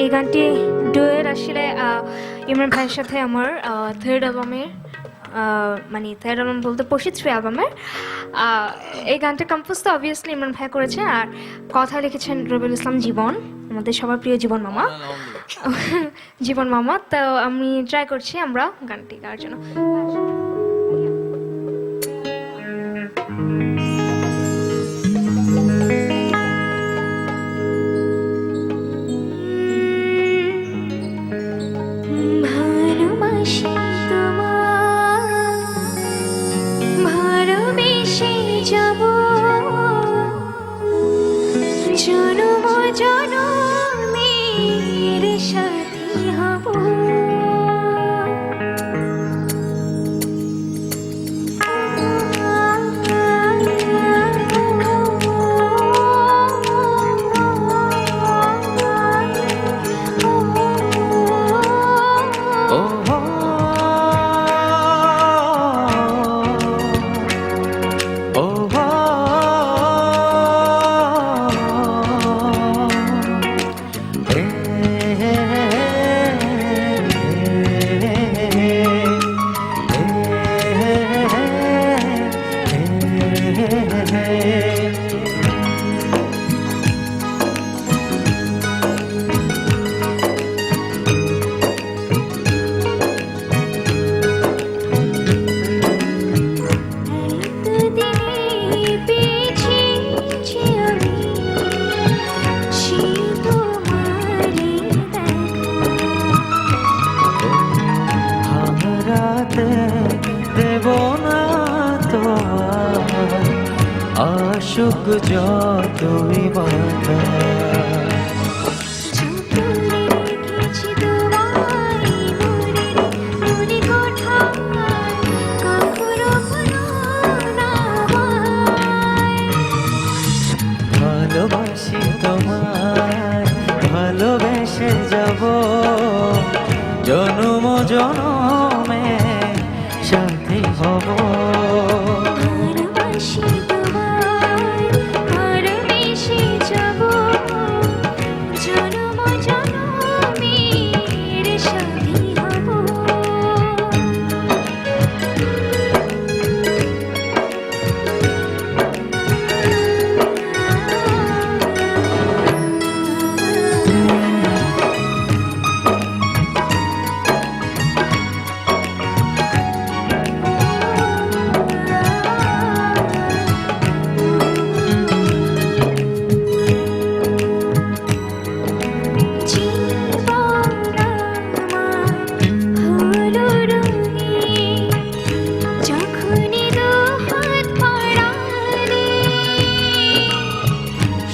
এই গানটি ডুয়ের আসলে ইমরান ভাইয়ের সাথে আমার থার্ড অ্যালবামের মানে থার্ড অ্যালবাম বলতে পশি থ্রি অ্যালবামের এই গানটা কম্পোজ তো অবভিয়াসলি ইমরান ভাই করেছে আর কথা লিখেছেন রবিউল ইসলাম জীবন আমাদের সবার প্রিয় জীবন মামা। জীবন মামা তো আমি ট্রাই করছি আমরা গানটি গাওয়ার জন্য। জনম জনমের আশুক যতই বাধা। ভালোবাসি তোমায় ভালোবেসে যাব জনম জনমে সাথী হব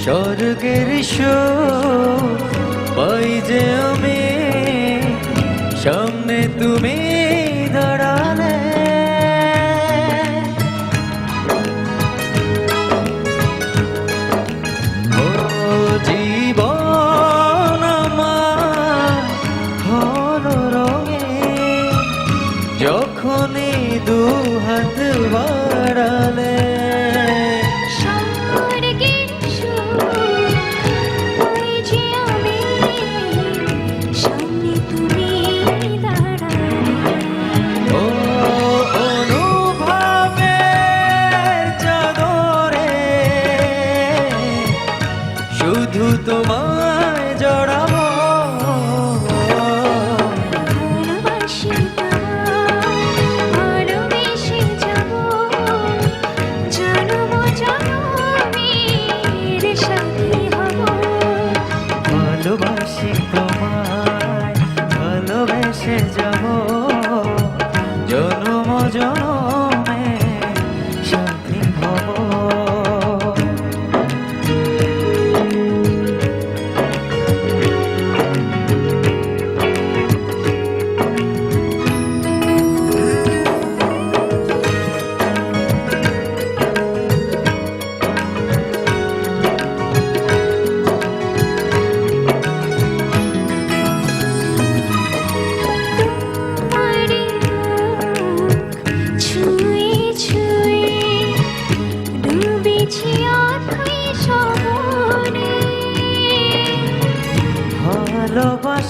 স্বর্গের পাই যে আমি, সামনে তুমি দাঁড়ালে। জীবন আমার হলো রঙে, যখনই দু হাত বাড়ালে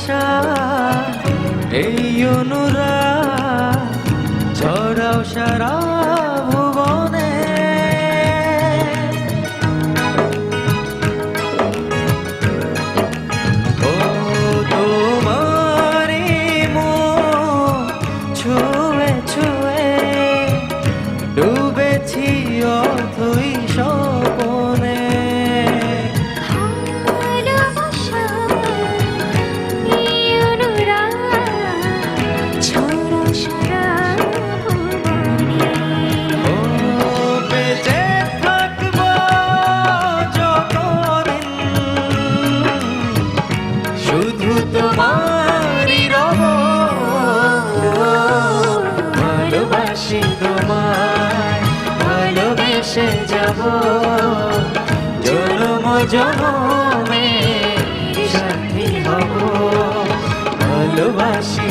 ভালোবাসা এই অনুরা ছড়াও সারা ভেসে যাব। জলম জলমে সাথী হব। ভালোবাসি